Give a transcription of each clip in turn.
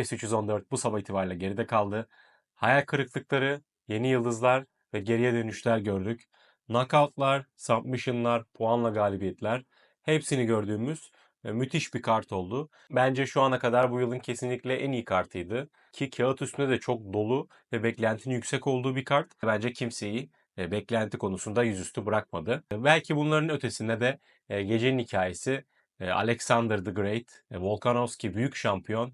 US 314 bu sabah itibariyle geride kaldı. Hayal kırıklıkları, yeni yıldızlar ve geriye dönüşler gördük. Knockoutlar, submissionlar, puanla galibiyetler hepsini gördüğümüz e, müthiş bir kart oldu. Bence şu ana kadar bu yılın kesinlikle en iyi kartıydı. Ki kağıt üstünde de çok dolu ve beklentinin yüksek olduğu bir kart. Bence kimseyi e, beklenti konusunda yüzüstü bırakmadı. E, Belki bunların ötesinde de gecenin hikayesi Alexander the Great, Volkanovski büyük şampiyon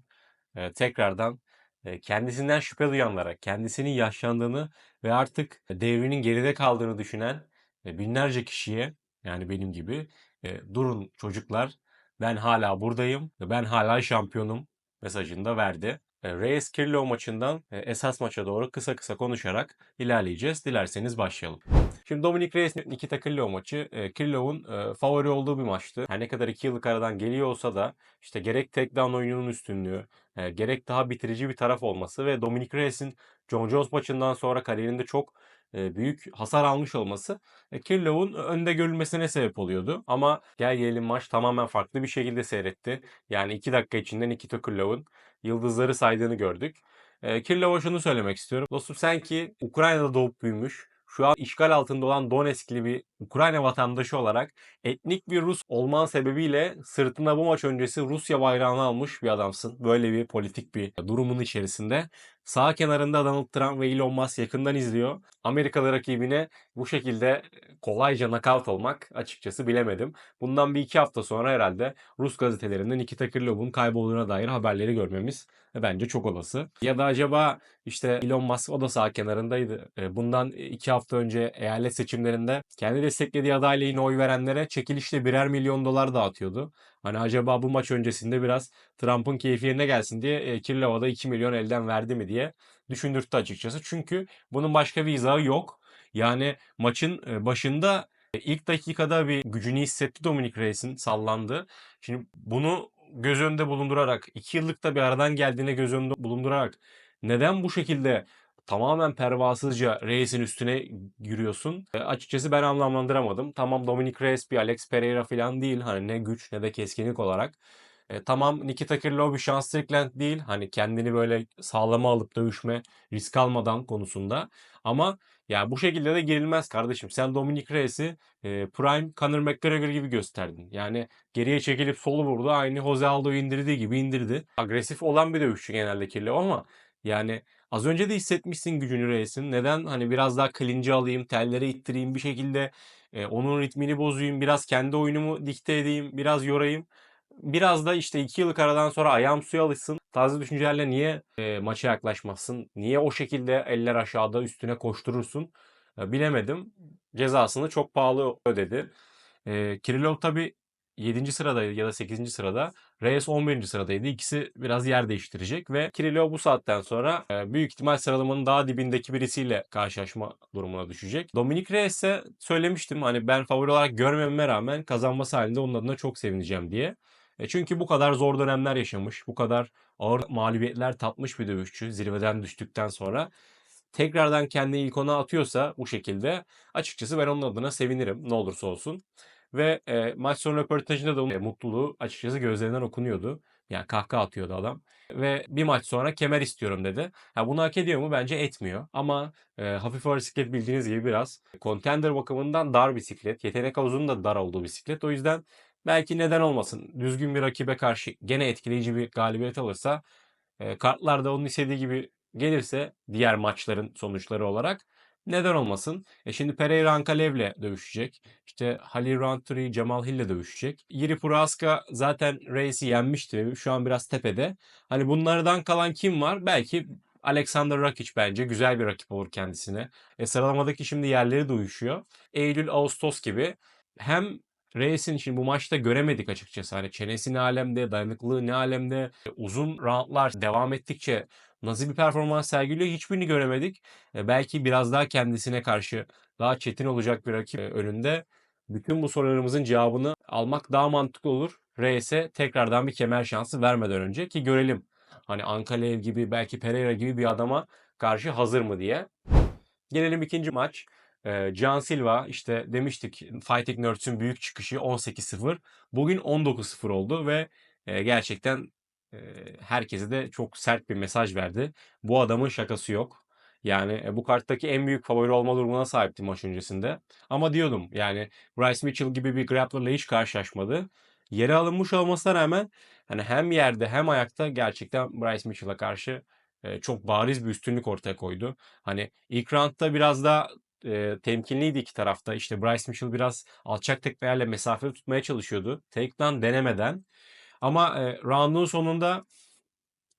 e, tekrardan e, kendisinden şüphe duyanlara, kendisinin yaşlandığını ve artık devrinin geride kaldığını düşünen e, binlerce kişiye yani benim gibi e, durun çocuklar ben hala buradayım ben hala şampiyonum mesajını da verdi. Reyes Kirillov maçından esas maça doğru kısa kısa konuşarak ilerleyeceğiz. Dilerseniz başlayalım. Şimdi Dominic Reyes Nikita Kirillov maçı e, Kirillov'un e, favori olduğu bir maçtı. Her ne kadar 2 yıllık aradan geliyor olsa da işte gerek takedown oyununun üstünlüğü, e, gerek daha bitirici bir taraf olması ve Dominic Reyes'in John Jones maçından sonra kariyerinde çok e, büyük hasar almış olması e, Kirillov'un önde görülmesine sebep oluyordu. Ama gel gelelim maç tamamen farklı bir şekilde seyretti. Yani 2 dakika içinde Nikita Kirillov'un yıldızları saydığını gördük. E, Kirillov'a şunu söylemek istiyorum. Dostum sen ki Ukrayna'da doğup büyümüş, şu an işgal altında olan Donetsk'li bir Ukrayna vatandaşı olarak etnik bir Rus olman sebebiyle sırtına bu maç öncesi Rusya bayrağını almış bir adamsın. Böyle bir politik bir durumun içerisinde. Sağ kenarında Donald Trump ve Elon Musk yakından izliyor. Amerikalı rakibine bu şekilde kolayca nakavt olmak açıkçası bilemedim. Bundan bir iki hafta sonra herhalde Rus gazetelerinde Nikita Krylov'un kaybolduğuna dair haberleri görmemiz bence çok olası. Ya da acaba işte Elon Musk o da sağ kenarındaydı. E, Bundan iki hafta önce eyalet seçimlerinde kendi desteklediği adayla yine oy verenlere çekilişle birer milyon dolar dağıtıyordu. Hani acaba bu maç öncesinde biraz Trump'ın keyfi yerine gelsin diye e, Kirilov'a da 2 milyon elden verdi mi diye düşündürttü açıkçası. Çünkü bunun başka bir izahı yok. Yani maçın e, başında e, ilk dakikada bir gücünü hissetti Dominic Reyes'in sallandı. Şimdi bunu göz önünde bulundurarak, 2 yıllık da bir aradan geldiğine göz önünde bulundurarak neden bu şekilde tamamen pervasızca Reyes'in üstüne yürüyorsun. E, açıkçası ben anlamlandıramadım. Tamam Dominic Reyes bir Alex Pereira falan değil. Hani ne güç ne de keskinlik olarak. E, tamam Nikita Krylov bir şans Strickland değil. Hani kendini böyle sağlama alıp dövüşme, risk almadan konusunda. Ama ya bu şekilde de girilmez kardeşim. Sen Dominic Reyes'i e, Prime Conor McGregor gibi gösterdin. Yani geriye çekilip solu vurdu. Aynı Jose Aldo'yu indirdiği gibi indirdi. Agresif olan bir dövüşçü genelde Kirlov ama yani Az önce de hissetmişsin gücünü Reis'in. Neden hani biraz daha clinch'i alayım, telleri ittireyim bir şekilde e, onun ritmini bozayım, biraz kendi oyunumu dikte edeyim, biraz yorayım. Biraz da işte iki yıllık aradan sonra ayağım suya alışsın. Taze düşüncelerle niye e, maça yaklaşmazsın? Niye o şekilde eller aşağıda üstüne koşturursun? E, bilemedim. Cezasını çok pahalı ödedi. E, Kirillov tabii 7. sıradaydı ya da 8. sırada. Reyes 11. sıradaydı. İkisi biraz yer değiştirecek ve Kirillov bu saatten sonra e, büyük ihtimal sıralamanın daha dibindeki birisiyle karşılaşma durumuna düşecek. Dominic Reyes'e söylemiştim hani ben favori olarak görmememe rağmen kazanması halinde onun adına çok sevineceğim diye. E çünkü bu kadar zor dönemler yaşamış, bu kadar ağır mağlubiyetler tatmış bir dövüşçü zirveden düştükten sonra tekrardan kendini ilk ona atıyorsa bu şekilde açıkçası ben onun adına sevinirim ne olursa olsun. Ve e, maç sonu röportajında da e, mutluluğu açıkçası gözlerinden okunuyordu. Yani kahkaha atıyordu adam. Ve bir maç sonra kemer istiyorum dedi. Ha, bunu hak ediyor mu? Bence etmiyor. Ama e, hafif ağır bisiklet bildiğiniz gibi biraz contender bakımından dar bisiklet. Yetenek havuzunun da dar olduğu bisiklet. O yüzden belki neden olmasın. Düzgün bir rakibe karşı gene etkileyici bir galibiyet alırsa e, kartlar da onun istediği gibi gelirse diğer maçların sonuçları olarak neden olmasın? E şimdi Pereira Ankalev'le dövüşecek. İşte Halil Rountree, Cemal Hill'le dövüşecek. Yiri Prohaska zaten Reis'i yenmişti. Şu an biraz tepede. Hani bunlardan kalan kim var? Belki Alexander Rakic bence güzel bir rakip olur kendisine. E sıralamadaki şimdi yerleri de uyuşuyor. Eylül, Ağustos gibi hem Reis'in şimdi bu maçta göremedik açıkçası. Hani çenesi ne alemde, dayanıklılığı ne alemde. E, uzun roundlar devam ettikçe nasıl bir performans sergiliyor hiçbirini göremedik. E, belki biraz daha kendisine karşı daha çetin olacak bir rakip e, önünde. Bütün bu sorularımızın cevabını almak daha mantıklı olur. Reis'e tekrardan bir kemer şansı vermeden önce ki görelim. Hani Ankalev gibi belki Pereira gibi bir adama karşı hazır mı diye. Gelelim ikinci maç. Ee, Can Silva işte demiştik Fighting Nerds'ün büyük çıkışı 18-0. Bugün 19-0 oldu ve e, gerçekten eee, herkese de çok sert bir mesaj verdi. Bu adamın şakası yok. Yani, eee, bu karttaki en büyük favori olma durumuna sahipti maç öncesinde. Ama diyordum yani Bryce Mitchell gibi bir grappler'la hiç karşılaşmadı. Yere alınmış olmasına rağmen hani hem yerde hem ayakta gerçekten Bryce Mitchell'a karşı, çok bariz bir üstünlük ortaya koydu. Hani ilk round'da biraz daha, eee, temkinliydi iki tarafta. İşte Bryce Mitchell biraz alçak tekmelerle mesafe tutmaya çalışıyordu takedown denemeden. Ama, eee, round'un sonunda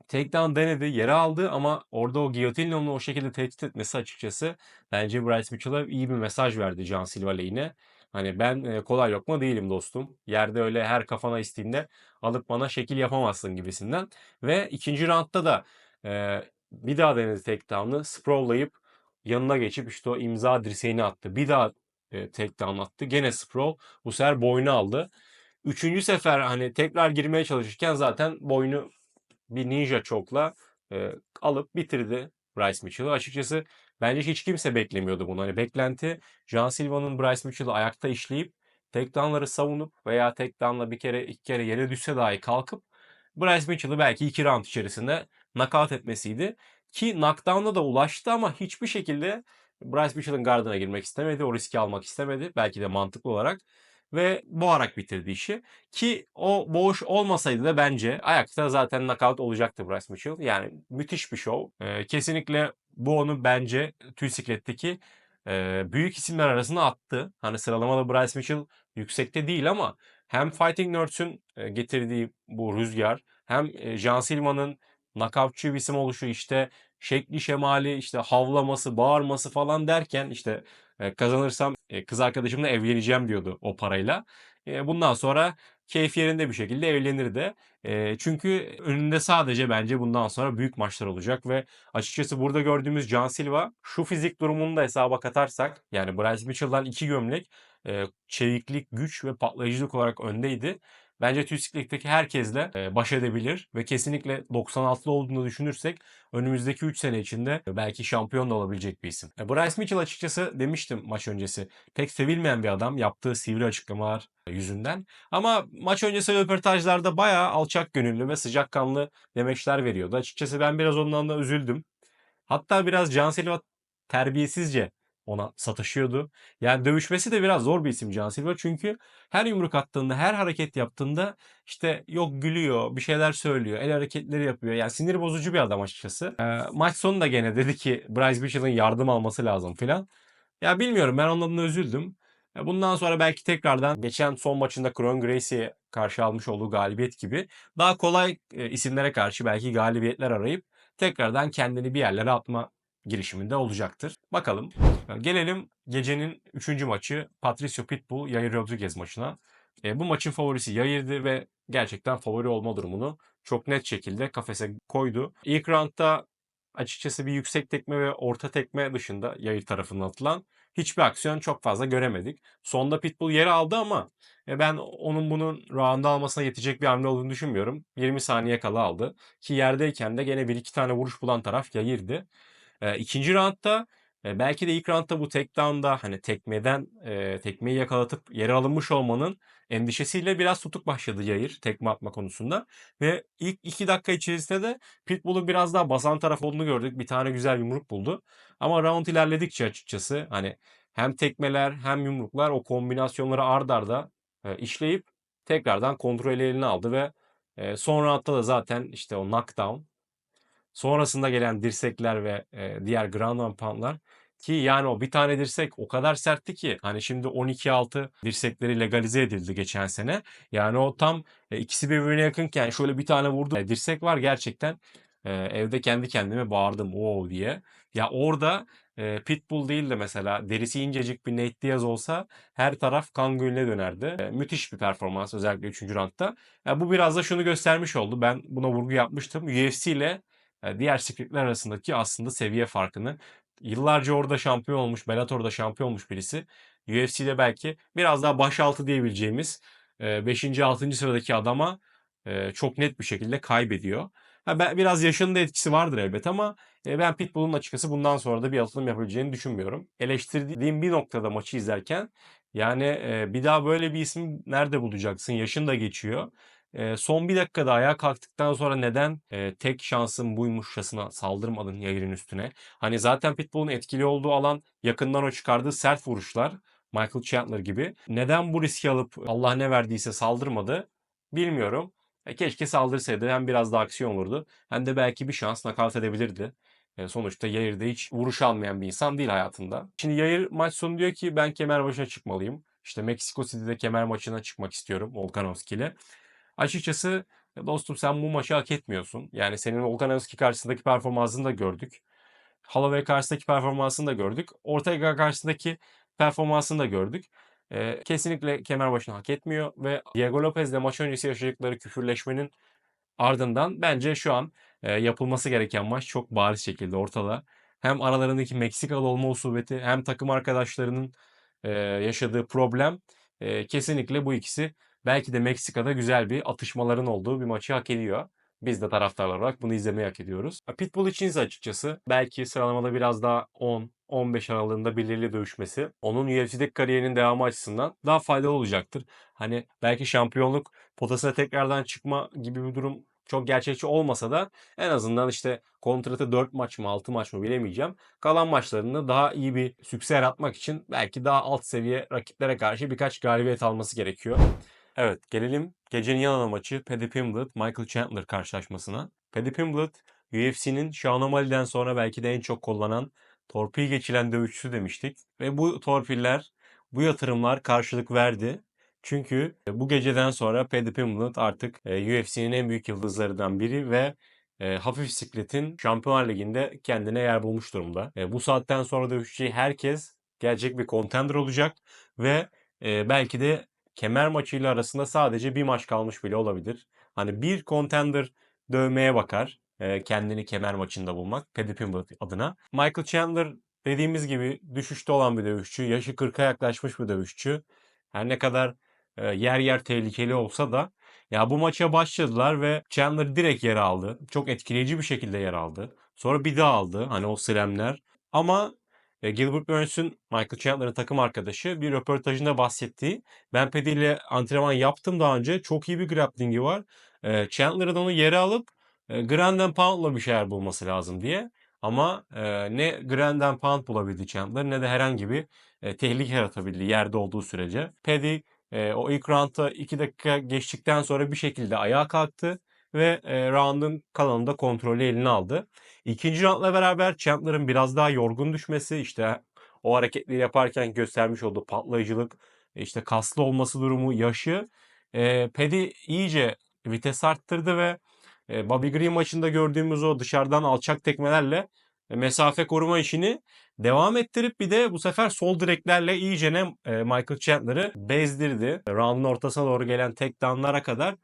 takedown denedi, yere aldı ama orada o giyotinle onu o şekilde tehdit etmesi açıkçası bence Bryce Mitchell'a iyi bir mesaj verdi Can Silva lehine. Hani ben, kolay lokma değilim dostum. Yerde öyle her kafana estiğinde alıp bana şekil yapamazsın gibisinden ve ikinci round'da da, eee, bir daha denedi takedown'ı. Sprawl'layıp yanına geçip işte o imza dirseğini attı. Bir daha, eee, takedown attı. Gene sprawl. Bu sefer boynu aldı. Üçüncü sefer hani tekrar girmeye çalışırken zaten boynu bir ninja choke'la, eee, alıp bitirdi Bryce Mitchell'ı. Açıkçası bence hiç kimse beklemiyordu bunu. Hani beklenti Can Silva'nın Bryce Mitchell'ı ayakta işleyip takedown'ları savunup veya takedown'la bir kere, iki kere yere düşse dahi kalkıp Bryce Mitchell'ı belki 2 round içerisinde knockout etmesiydi. Ki knockdown'a da ulaştı ama hiçbir şekilde Bryce Mitchell'ın gardına girmek istemedi. O riski almak istemedi. Belki de mantıklı olarak ve boğarak bitirdi işi. Ki o boğuş olmasaydı da bence ayakta zaten knockout olacaktı Bryce Mitchell. Yani müthiş bir şov. Eee, kesinlikle bu onu bence tüy sikletteki, eee, büyük isimler arasına attı. Hani sıralamada Bryce Mitchell yüksekte değil ama hem Fighting Nerds'ün, eee, getirdiği bu rüzgar hem, eee, Can Silva'nın knockoutçı bir isim oluşu, işte şekli şemali, işte havlaması, bağırması falan derken işte, eee, kazanırsam, eee, kız arkadaşımla evleneceğim diyordu o parayla. Eee, bundan sonra keyfi yerinde bir şekilde evlenir de. Çünkü önünde sadece bence bundan sonra büyük maçlar olacak ve açıkçası burada gördüğümüz Can Silva şu fizik durumunu da hesaba katarsak yani Bryce Mitchell'dan 2 gömlek, çeviklik, güç ve patlayıcılık olarak öndeydi. Bence sikletteki herkesle, eee, baş edebilir ve kesinlikle 96'lı olduğunu düşünürsek önümüzdeki 3 sene içinde belki şampiyon da olabilecek bir isim. E, Bryce Mitchell açıkçası demiştim maç öncesi pek sevilmeyen bir adam yaptığı sivri açıklamalar yüzünden. Ama maç öncesi röportajlarda bayağı alçak gönüllü ve sıcakkanlı demeçler veriyordu. Açıkçası ben biraz ondan da üzüldüm. Hatta biraz Can Silva terbiyesizce ona sataşıyordu. Yani dövüşmesi de biraz zor bir isim Can Silva. Çünkü her yumruk attığında, her hareket yaptığında işte yok gülüyor, bir şeyler söylüyor, el hareketleri yapıyor. Yani sinir bozucu bir adam açıkçası. Eee, maç sonunda gene dedi ki Bryce Mitchell'ın yardım alması lazım filan. Ya bilmiyorum ben onun adına üzüldüm. Bundan sonra belki tekrardan geçen son maçında Kron Gracie'ye karşı almış olduğu galibiyet gibi daha kolay e, isimlere karşı belki galibiyetler arayıp tekrardan kendini bir yerlere atma girişiminde olacaktır. Bakalım. Gelelim gecenin 3. maçı Patricio Pitbull Yair Rodriguez maçına. E, bu maçın favorisi Yair'di ve gerçekten favori olma durumunu çok net şekilde kafese koydu. İlk roundda açıkçası bir yüksek tekme ve orta tekme dışında Yair tarafından atılan hiçbir aksiyon çok fazla göremedik. Sonda Pitbull yeri aldı ama e, ben onun bunun round'da almasına yetecek bir hamle olduğunu düşünmüyorum. 20 saniye kala aldı. Ki yerdeyken de gene bir iki tane vuruş bulan taraf Yair'di. E, ikinci roundda e, belki de ilk roundda bu takedown'da hani tekmeden e, tekmeyi yakalatıp yere alınmış olmanın endişesiyle biraz tutuk başladı Yair tekme atma konusunda. Ve ilk 2 dakika içerisinde de Pitbull'un biraz daha basan taraf olduğunu gördük. Bir tane güzel yumruk buldu. Ama round ilerledikçe açıkçası hani hem tekmeler hem yumruklar o kombinasyonları ard arda e, işleyip tekrardan kontrolü eline aldı ve e, son roundda da zaten işte o knockdown sonrasında gelen dirsekler ve e, diğer ground and pound'lar ki yani o bir tane dirsek o kadar sertti ki hani şimdi 12-6 dirsekleri legalize edildi geçen sene. Yani o tam e, ikisi birbirine yakınken şöyle bir tane vurdu. E, dirsek var gerçekten e, evde kendi kendime bağırdım o diye. Ya orada e, Pitbull değil de mesela derisi incecik bir Nate Diaz olsa her taraf kan gölüne dönerdi. E, müthiş bir performans özellikle 3. roundda. Ya bu biraz da şunu göstermiş oldu. Ben buna vurgu yapmıştım. UFC ile diğer sprintler arasındaki aslında seviye farkını yıllarca orada şampiyon olmuş, Bellator'da şampiyon olmuş birisi. UFC'de belki biraz daha başaltı diyebileceğimiz 5. 6. sıradaki adama çok net bir şekilde kaybediyor. Ben, biraz yaşının da etkisi vardır elbet ama ben Pitbull'un açıkçası bundan sonra da bir atılım yapabileceğini düşünmüyorum. Eleştirdiğim bir noktada maçı izlerken yani bir daha böyle bir isim nerede bulacaksın? Yaşın da geçiyor. Eee, son bir dakikada ayağa kalktıktan sonra neden, eee, tek şansın buymuşçasına saldırmadın Yair'in üstüne? Hani zaten Pitbull'un etkili olduğu alan yakından o çıkardığı sert vuruşlar. Michael Chandler gibi. Neden bu riski alıp Allah ne verdiyse saldırmadı bilmiyorum. E, keşke saldırsaydı. Hem biraz daha aksiyon olurdu hem de belki bir şans nakavt edebilirdi. E, sonuçta Yair de hiç vuruş almayan bir insan değil hayatında. Şimdi Yair maç sonu diyor ki ben kemer başına çıkmalıyım. İşte Meksiko City'de kemer maçına çıkmak istiyorum Volkanovski ile. Açıkçası dostum sen bu maçı hak etmiyorsun. Yani senin Volkanovski karşısındaki performansını da gördük. Holloway karşısındaki performansını da gördük. Ortega karşısındaki performansını da gördük. Ee, kesinlikle kemer başına hak etmiyor ve Diego Lopez'le maç öncesi yaşadıkları küfürleşmenin ardından bence şu an e, yapılması gereken maç çok bariz şekilde ortada. Hem aralarındaki Meksikalı olma usubeti hem takım arkadaşlarının e, yaşadığı problem e, kesinlikle bu ikisi belki de Meksika'da güzel bir atışmaların olduğu bir maçı hak ediyor. Biz de taraftarlar olarak bunu izlemeyi hak ediyoruz. Pitbull için ise açıkçası belki sıralamada biraz daha 10-15 aralığında belirli dövüşmesi onun UFC'deki kariyerinin devamı açısından daha faydalı olacaktır. Hani belki şampiyonluk potasına tekrardan çıkma gibi bir durum çok gerçekçi olmasa da en azından işte kontratı 4 maç mı 6 maç mı bilemeyeceğim. Kalan maçlarında daha iyi bir sükse yaratmak için belki daha alt seviye rakiplere karşı birkaç galibiyet alması gerekiyor. Evet gelelim gecenin yan ana maçı Paddy Pimblett Michael Chandler karşılaşmasına. Paddy Pimblett UFC'nin Sean O'Malley'den sonra belki de en çok kullanılan torpil geçilen dövüşçüsü demiştik. Ve bu torpiller, bu yatırımlar karşılık verdi. Çünkü bu geceden sonra Paddy Pimblett artık UFC'nin en büyük yıldızlarından biri ve e, hafif bisikletin Şampiyonlar Ligi'nde kendine yer bulmuş durumda. E, bu saatten sonra dövüşeceği herkes gerçek bir contender olacak ve e, belki de kemer maçıyla arasında sadece bir maç kalmış bile olabilir. Hani bir contender dövmeye bakar e, kendini kemer maçında bulmak Paddy Pimblett adına. Michael Chandler dediğimiz gibi düşüşte olan bir dövüşçü. Yaşı 40'a yaklaşmış bir dövüşçü. Her ne kadar e, yer yer tehlikeli olsa da ya bu maça başladılar ve Chandler direkt yer aldı. Çok etkileyici bir şekilde yer aldı. Sonra bir daha aldı. Hani o slamler. Ama Gilbert Burns'ün Michael Chandler'ın takım arkadaşı bir röportajında bahsettiği ben Paddy ile antrenman yaptım daha önce. Çok iyi bir grappling'i var. E, Chandler'ın onu yere alıp e, Grand and Pound'la bir şeyler bulması lazım diye. Ama e, ne Grand and Pound bulabildi Chandler ne de herhangi bir e, tehlike yaratabildi yerde olduğu sürece. Paddy e, o ilk round'a 2 dakika geçtikten sonra bir şekilde ayağa kalktı ve e, round'un kalanında kontrolü eline aldı. İkinci roundla beraber Chandler'ın biraz daha yorgun düşmesi işte o hareketleri yaparken göstermiş olduğu patlayıcılık işte kaslı olması durumu yaşı e, Paddy iyice vites arttırdı ve e, Bobby Green maçında gördüğümüz o dışarıdan alçak tekmelerle mesafe koruma işini devam ettirip bir de bu sefer sol direklerle iyice ne e, Michael Chandler'ı bezdirdi. Round'un ortasına doğru gelen tek down'lara kadar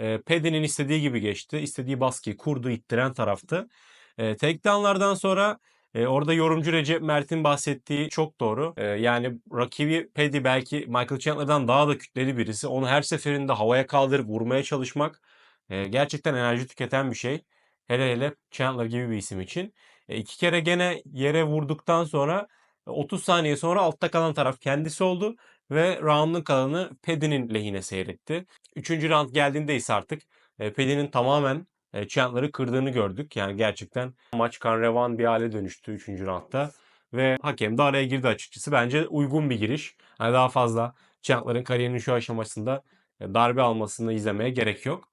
e, Paddy'nin istediği gibi geçti. İstediği baskıyı kurdu, ittiren taraftı. E, takedownlardan sonra e, orada yorumcu Recep Mert'in bahsettiği çok doğru. E, yani rakibi Paddy belki Michael Chandler'dan daha da kütleli birisi. Onu her seferinde havaya kaldırıp vurmaya çalışmak e, gerçekten enerji tüketen bir şey. Hele hele Chandler gibi bir isim için. E, iki kere gene yere vurduktan sonra 30 saniye sonra altta kalan taraf kendisi oldu ve round'un kalanı Paddy'nin lehine seyretti. Üçüncü round geldiğinde ise artık e, Paddy'nin tamamen e, Chandler'ı kırdığını gördük. Yani gerçekten maç kan revan bir hale dönüştü 3. roundda. Ve hakem de araya girdi açıkçası. Bence uygun bir giriş. Yani daha fazla Chandler'ın kariyerinin şu aşamasında e, darbe almasını izlemeye gerek yok.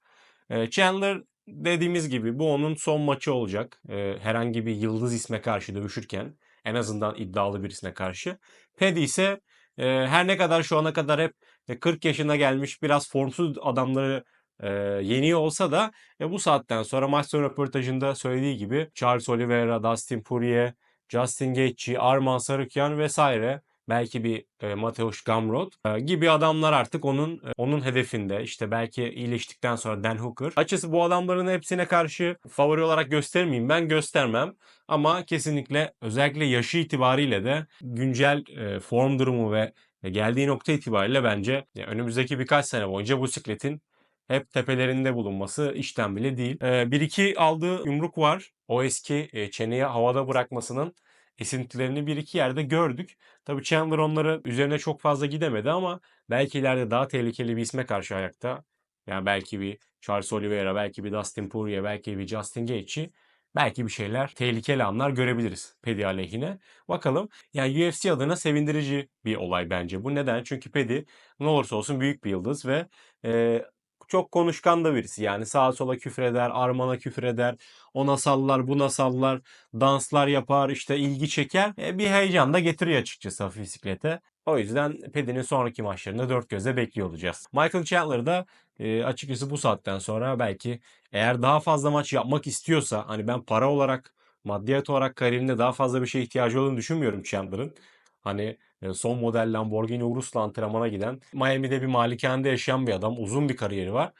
E, Chandler dediğimiz gibi bu onun son maçı olacak. E, herhangi bir yıldız isme karşı dövüşürken en azından iddialı birisine karşı. Paddy ise e, her ne kadar şu ana kadar hep 40 yaşına gelmiş biraz formsuz adamları e, yeniyor olsa da e, bu saatten sonra maç sonu röportajında söylediği gibi Charles Oliveira, Dustin Poirier, Justin Gaethje, Arman Sarukyan vesaire belki bir e, Mateusz Gamrot e, gibi adamlar artık onun e, onun hedefinde. İşte belki iyileştikten sonra Dan Hooker. Açısı bu adamların hepsine karşı favori olarak göstermeyeyim ben göstermem. Ama kesinlikle özellikle yaşı itibariyle de güncel e, form durumu ve geldiği nokta itibariyle bence önümüzdeki birkaç sene boyunca bu sikletin hep tepelerinde bulunması işten bile değil. E, bir iki aldığı yumruk var. O eski e, çeneyi havada bırakmasının esintilerini bir iki yerde gördük. Tabii Chandler onları üzerine çok fazla gidemedi ama belki ileride daha tehlikeli bir isme karşı ayakta Yani belki bir Charles Oliveira, belki bir Dustin Poirier, belki bir Justin Gaethje belki bir şeyler, tehlikeli anlar görebiliriz Paddy aleyhine. Bakalım. Yani UFC adına sevindirici bir olay bence bu. Neden? Çünkü Paddy ne olursa olsun büyük bir yıldız ve e, çok konuşkan da birisi. Yani sağa sola küfreder, armana küfreder, ona sallar, buna sallar, danslar yapar, işte ilgi çeker. E, bir heyecan da getiriyor açıkçası hafif bisiklete. O yüzden Paddy'nin sonraki maçlarında dört gözle bekliyor olacağız. Michael Chandler da e, açıkçası bu saatten sonra belki eğer daha fazla maç yapmak istiyorsa hani ben para olarak maddiyat olarak kariyerinde daha fazla bir şeye ihtiyacı olduğunu düşünmüyorum Chandler'ın. Hani son model Lamborghini Urus'la antrenmana giden Miami'de bir malikanede yaşayan bir adam. Uzun bir kariyeri var.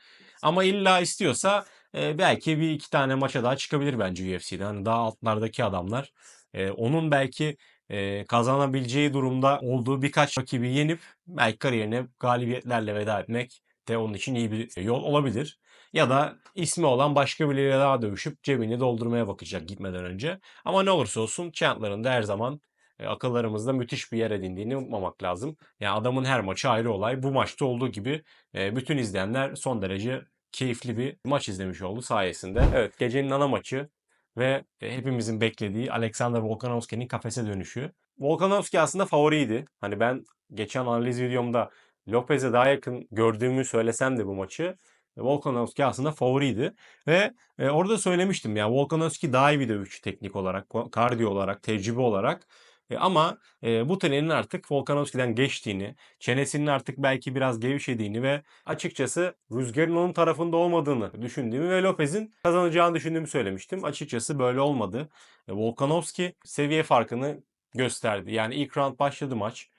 Ama illa istiyorsa e, belki bir iki tane maça daha çıkabilir bence UFC'de. Hani daha altlardaki adamlar. E, onun belki e, kazanabileceği durumda olduğu birkaç rakibi yenip belki kariyerine galibiyetlerle veda etmek de onun için iyi bir yol olabilir. Ya da ismi olan başka biriyle daha dövüşüp cebini doldurmaya bakacak gitmeden önce. Ama ne olursa olsun Chandler'ın da her zaman akıllarımızda müthiş bir yer edindiğini unutmamak lazım. Yani adamın her maçı ayrı olay. Bu maçta olduğu gibi e, bütün izleyenler son derece keyifli bir maç izlemiş oldu sayesinde. Evet gecenin ana maçı ve e, hepimizin beklediği Alexander Volkanovski'nin kafese dönüşü. Volkanovski aslında favoriydi. Hani ben geçen analiz videomda Lopez'e daha yakın gördüğümü söylesem de bu maçı Volkanovski aslında favoriydi. Ve e, orada söylemiştim ya Volkanovski daha iyi bir dövüşçü teknik olarak, kardiyo olarak, tecrübe olarak. E, ama e, bu trenin artık Volkanovski'den geçtiğini, çenesinin artık belki biraz gevşediğini ve açıkçası rüzgarın onun tarafında olmadığını düşündüğümü ve Lopez'in kazanacağını düşündüğümü söylemiştim. Açıkçası böyle olmadı. E, Volkanovski seviye farkını gösterdi. Yani ilk round başladı maç.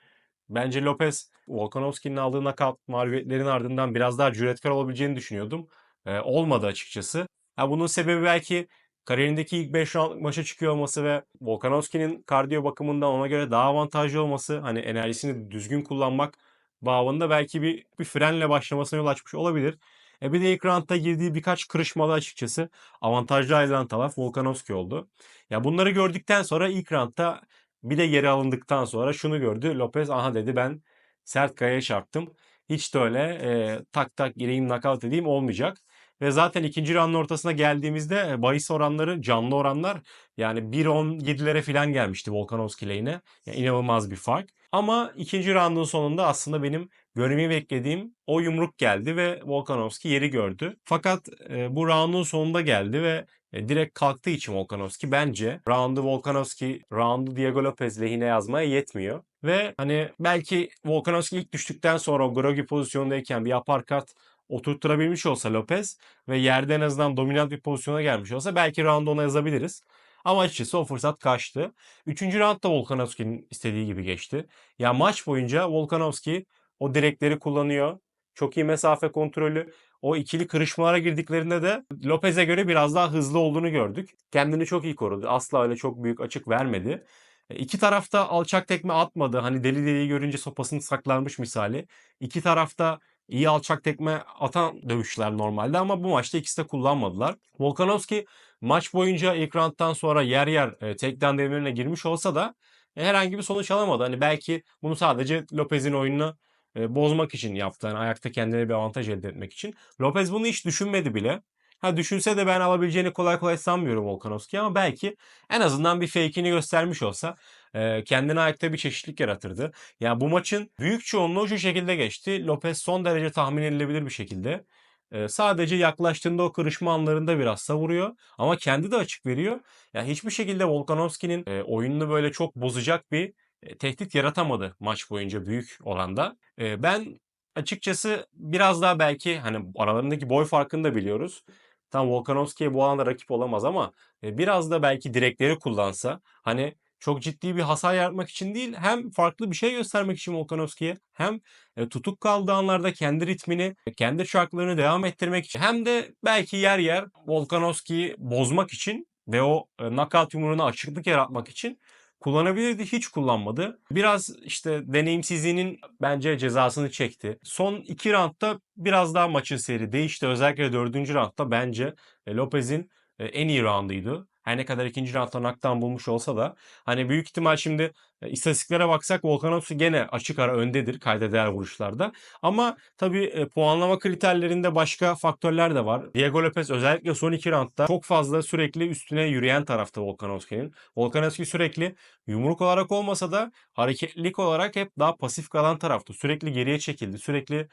Bence Lopez Volkanovski'nin aldığı knockout mağlubiyetlerin ardından biraz daha cüretkar olabileceğini düşünüyordum. E, olmadı açıkçası. Ha, bunun sebebi belki kariyerindeki ilk 5 round maça çıkıyor olması ve Volkanovski'nin kardiyo bakımından ona göre daha avantajlı olması, hani enerjisini düzgün kullanmak bağında belki bir, bir frenle başlamasına yol açmış olabilir. E bir de ilk roundda girdiği birkaç kırışmada açıkçası avantajlı ayrılan taraf Volkanovski oldu. Ya bunları gördükten sonra ilk roundda bir de geri alındıktan sonra şunu gördü. Lopez aha dedi ben sert kayaya çarptım. Hiç de öyle e, tak tak gireyim knockout edeyim olmayacak. Ve zaten ikinci roundun ortasına geldiğimizde e, bahis oranları canlı oranlar yani 1.17'lere falan gelmişti Volkanovski lehine. Yani inanılmaz bir fark. Ama ikinci roundun sonunda aslında benim görmeyi beklediğim o yumruk geldi ve Volkanovski yeri gördü. Fakat e, bu roundun sonunda geldi ve e, direkt kalktığı için Volkanovski bence roundu Volkanovski, roundu Diego Lopez lehine yazmaya yetmiyor. Ve hani belki Volkanovski ilk düştükten sonra o Grogi pozisyondayken bir aparkat oturtturabilmiş olsa Lopez ve yerde en azından dominant bir pozisyona gelmiş olsa belki round ona yazabiliriz. Ama açıkçası o fırsat kaçtı. Üçüncü round da Volkanovski'nin istediği gibi geçti. Ya maç boyunca Volkanovski o direkleri kullanıyor. Çok iyi mesafe kontrolü. O ikili kırışmalara girdiklerinde de Lopez'e göre biraz daha hızlı olduğunu gördük. Kendini çok iyi korudu. Asla öyle çok büyük açık vermedi. E, iki tarafta alçak tekme atmadı. Hani deli deliyi görünce sopasını saklarmış misali. İki tarafta iyi alçak tekme atan dövüşler normalde ama bu maçta ikisi de kullanmadılar. Volkanovski maç boyunca ilk rounddan sonra yer yer e, takedown devirlerine girmiş olsa da e, herhangi bir sonuç alamadı. Hani belki bunu sadece Lopez'in oyununu e, bozmak için yaptı. Yani ayakta kendine bir avantaj elde etmek için. Lopez bunu hiç düşünmedi bile. Ha düşünse de ben alabileceğini kolay kolay sanmıyorum Volkanovski ama belki en azından bir fake'ini göstermiş olsa e, kendine ayakta bir çeşitlilik yaratırdı. Yani bu maçın büyük çoğunluğu şu şekilde geçti. Lopez son derece tahmin edilebilir bir şekilde. E, sadece yaklaştığında o kırışma anlarında biraz savuruyor ama kendi de açık veriyor. Yani hiçbir şekilde Volkanovski'nin e, oyununu böyle çok bozacak bir e, tehdit yaratamadı maç boyunca büyük oranda. E, ben açıkçası biraz daha belki hani aralarındaki boy farkını da biliyoruz. Tam Volkanovski'ye bu alanda rakip olamaz ama e, biraz da belki direkleri kullansa hani çok ciddi bir hasar yaratmak için değil hem farklı bir şey göstermek için Volkanovski'ye hem e, tutuk kaldığı anlarda kendi ritmini, kendi şarkılarını devam ettirmek için hem de belki yer yer Volkanovski'yi bozmak için ve o e, knockout yumruğuna açıklık yaratmak için kullanabilirdi. Hiç kullanmadı. Biraz işte deneyimsizliğinin bence cezasını çekti. Son iki roundda biraz daha maçın seyri değişti. Özellikle dördüncü roundda bence e, Lopez'in e, en iyi roundıydı. Her ne kadar ikinci roundda knockdown bulmuş olsa da hani büyük ihtimal şimdi e, istatistiklere baksak Volkanovski gene açık ara öndedir kayda değer vuruşlarda. Ama tabii e, puanlama kriterlerinde başka faktörler de var. Diego Lopez özellikle son iki roundda çok fazla sürekli üstüne yürüyen tarafta Volkanovski'nin. Volkanovski sürekli yumruk olarak olmasa da hareketlilik olarak hep daha pasif kalan tarafta. Sürekli geriye çekildi. Sürekli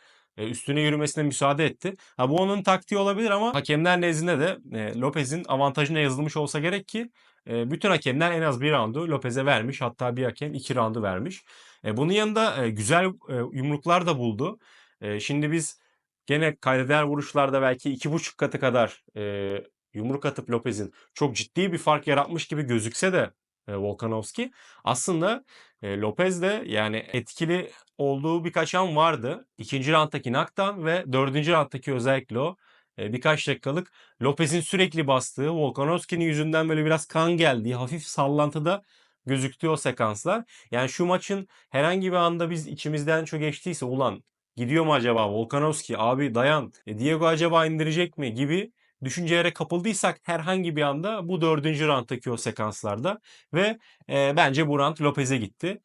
üstüne yürümesine müsaade etti. Ha, bu onun taktiği olabilir ama hakemler nezdinde de e, Lopez'in avantajına yazılmış olsa gerek ki e, bütün hakemler en az bir roundu Lopez'e vermiş. Hatta bir hakem iki roundu vermiş. E, bunun yanında e, güzel e, yumruklar da buldu. E, şimdi biz gene kayda değer vuruşlarda belki iki buçuk katı kadar e, yumruk atıp Lopez'in çok ciddi bir fark yaratmış gibi gözükse de e, Volkanovski aslında e, Lopez de yani etkili olduğu birkaç an vardı. İkinci rounddaki knockdown ve dördüncü rounddaki özellikle o e, birkaç dakikalık Lopez'in sürekli bastığı, Volkanovski'nin yüzünden böyle biraz kan geldiği, hafif sallantıda gözüktüğü o sekanslar. Yani şu maçın herhangi bir anda biz içimizden çok geçtiyse ulan gidiyor mu acaba Volkanovski abi dayan e, Diego acaba indirecek mi gibi düşüncelere kapıldıysak herhangi bir anda bu dördüncü rounddaki o sekanslarda ve e, bence bu round Lopez'e gitti.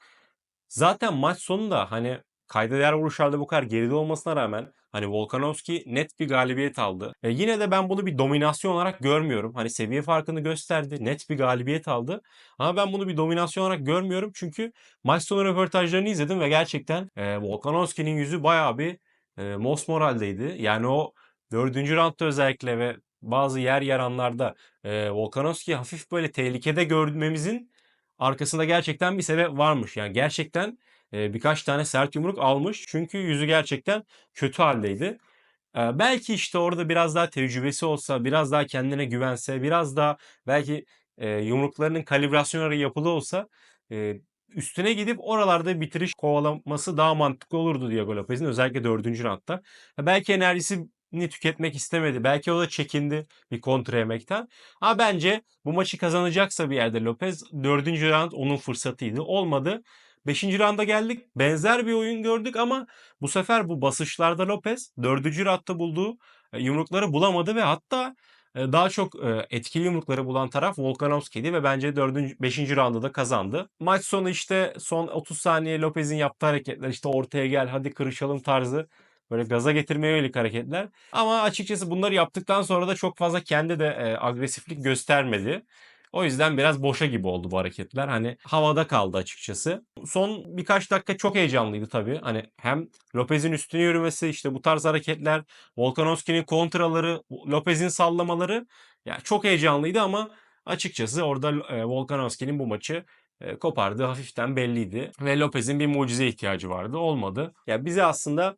Zaten maç sonunda hani kayda değer vuruşlarda bu kadar geride olmasına rağmen hani Volkanovski net bir galibiyet aldı. E yine de ben bunu bir dominasyon olarak görmüyorum. Hani seviye farkını gösterdi. Net bir galibiyet aldı. Ama ben bunu bir dominasyon olarak görmüyorum. Çünkü maç sonu röportajlarını izledim ve gerçekten e, Volkanovski'nin yüzü bayağı bir e, mosmoraldeydi. Yani o dördüncü roundda özellikle ve bazı yer yer anlarda e, Volkanovski hafif böyle tehlikede görmemizin arkasında gerçekten bir sebep varmış. Yani gerçekten e, birkaç tane sert yumruk almış. Çünkü yüzü gerçekten kötü haldeydi. E, belki işte orada biraz daha tecrübesi olsa, biraz daha kendine güvense, biraz daha belki e, yumruklarının kalibrasyonları yapılı olsa e, üstüne gidip oralarda bitiriş kovalaması daha mantıklı olurdu Diego Lopez'in özellikle dördüncü roundda. Belki enerjisi tüketmek istemedi. Belki o da çekindi bir kontra yemekten. Ama bence bu maçı kazanacaksa bir yerde Lopez 4. round onun fırsatıydı. Olmadı. 5. rounda geldik. Benzer bir oyun gördük ama bu sefer bu basışlarda Lopez 4. roundda bulduğu e, yumrukları bulamadı ve hatta e, daha çok e, etkili yumrukları bulan taraf Volkanovski'ydi ve bence 4. 5. roundda da kazandı. Maç sonu işte son 30 saniye Lopez'in yaptığı hareketler işte ortaya gel hadi kırışalım tarzı Böyle gaza getirmeye yönelik hareketler. Ama açıkçası bunları yaptıktan sonra da çok fazla kendi de e, agresiflik göstermedi. O yüzden biraz boşa gibi oldu bu hareketler. Hani havada kaldı açıkçası. Son birkaç dakika çok heyecanlıydı tabii. Hani hem Lopez'in üstüne yürümesi işte bu tarz hareketler, Volkanovski'nin kontraları, Lopez'in sallamaları yani çok heyecanlıydı ama açıkçası orada e, Volkanovski'nin bu maçı e, kopardığı hafiften belliydi. Ve Lopez'in bir mucize ihtiyacı vardı. Olmadı. Ya yani bize aslında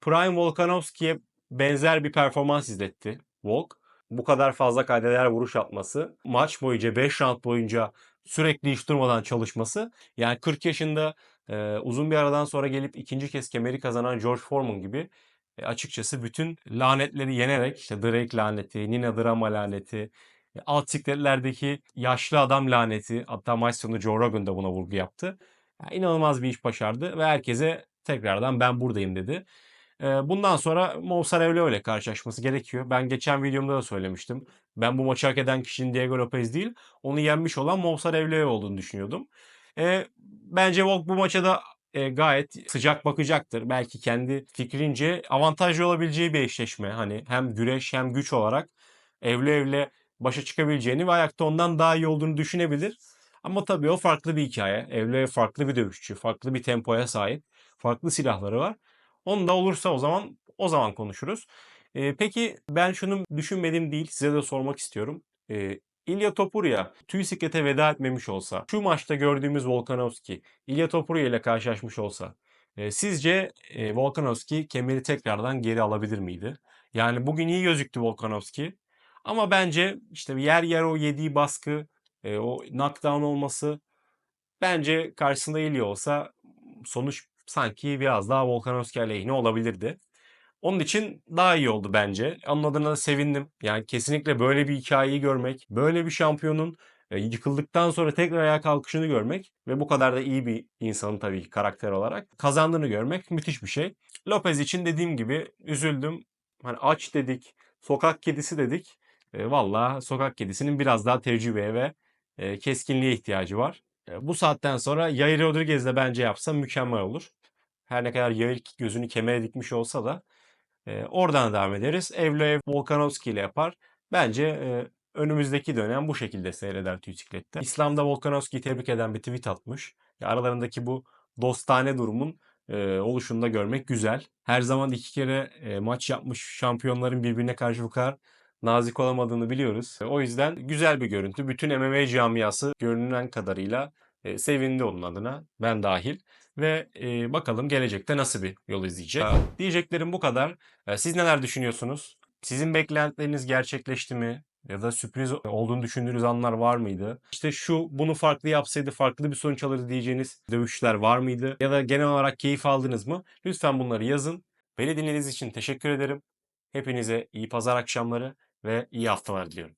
Prime Volkanovski'ye benzer bir performans izletti Volk. Bu kadar fazla kaydeler vuruş atması, maç boyunca 5 round boyunca sürekli hiç durmadan çalışması. Yani 40 yaşında e, uzun bir aradan sonra gelip ikinci kez kemeri kazanan George Foreman gibi e, açıkçası bütün lanetleri yenerek işte Drake laneti, Nina Drama laneti, e, alt sikletlerdeki yaşlı adam laneti hatta maç sonu Joe Rogan da buna vurgu yaptı. Yani inanılmaz bir iş başardı ve herkese tekrardan ben buradayım dedi. Bundan sonra Movsarev'le ile karşılaşması gerekiyor. Ben geçen videomda da söylemiştim. Ben bu maçı hak eden kişinin Diego Lopez değil, onu yenmiş olan Movsarev'le olduğunu düşünüyordum. Bence Volk bu maça da gayet sıcak bakacaktır. Belki kendi fikrince avantajlı olabileceği bir eşleşme. Hani hem güreş hem güç olarak evli evle başa çıkabileceğini ve ayakta ondan daha iyi olduğunu düşünebilir. Ama tabii o farklı bir hikaye. Evli farklı bir dövüşçü, farklı bir tempoya sahip, farklı silahları var. Onu da olursa o zaman o zaman konuşuruz. E, peki ben şunu düşünmedim değil size de sormak istiyorum. E, İlya Topuria tüy siklete veda etmemiş olsa, şu maçta gördüğümüz Volkanovski İlya Topuria ile karşılaşmış olsa, e, sizce e, Volkanovski kemeri tekrardan geri alabilir miydi? Yani bugün iyi gözüktü Volkanovski. Ama bence işte yer yer o yediği baskı, e, o knockdown olması bence karşısında İlya olsa sonuç sanki biraz daha Volkanovski aleyhine olabilirdi. Onun için daha iyi oldu bence. Onun adına da sevindim. Yani kesinlikle böyle bir hikayeyi görmek, böyle bir şampiyonun e, yıkıldıktan sonra tekrar ayağa kalkışını görmek ve bu kadar da iyi bir insanın tabii ki karakter olarak kazandığını görmek müthiş bir şey. Lopez için dediğim gibi üzüldüm. Hani aç dedik, sokak kedisi dedik. E, Valla sokak kedisinin biraz daha tecrübeye ve e, keskinliğe ihtiyacı var. Bu saatten sonra Yair Rodriguez de bence yapsa mükemmel olur. Her ne kadar Yair gözünü kemere dikmiş olsa da e, oradan devam ederiz. Evloev Volkanovski ile yapar. Bence e, önümüzdeki dönem bu şekilde seyreder Tüysiklet'te. İslam'da Volkanovski'yi tebrik eden bir tweet atmış. Ya aralarındaki bu dostane durumun e, oluşunu da görmek güzel. Her zaman iki kere e, maç yapmış şampiyonların birbirine karşı bu kadar nazik olamadığını biliyoruz. O yüzden güzel bir görüntü. Bütün MMA camiası görünen kadarıyla e, sevindi onun adına. Ben dahil. Ve e, bakalım gelecekte nasıl bir yol izleyecek. Diyeceklerim bu kadar. E, siz neler düşünüyorsunuz? Sizin beklentileriniz gerçekleşti mi? Ya da sürpriz olduğunu düşündüğünüz anlar var mıydı? İşte şu bunu farklı yapsaydı farklı bir sonuç alırdı diyeceğiniz dövüşler var mıydı? Ya da genel olarak keyif aldınız mı? Lütfen bunları yazın. Beni dinlediğiniz için teşekkür ederim. Hepinize iyi pazar akşamları ve iyi haftalar diliyorum.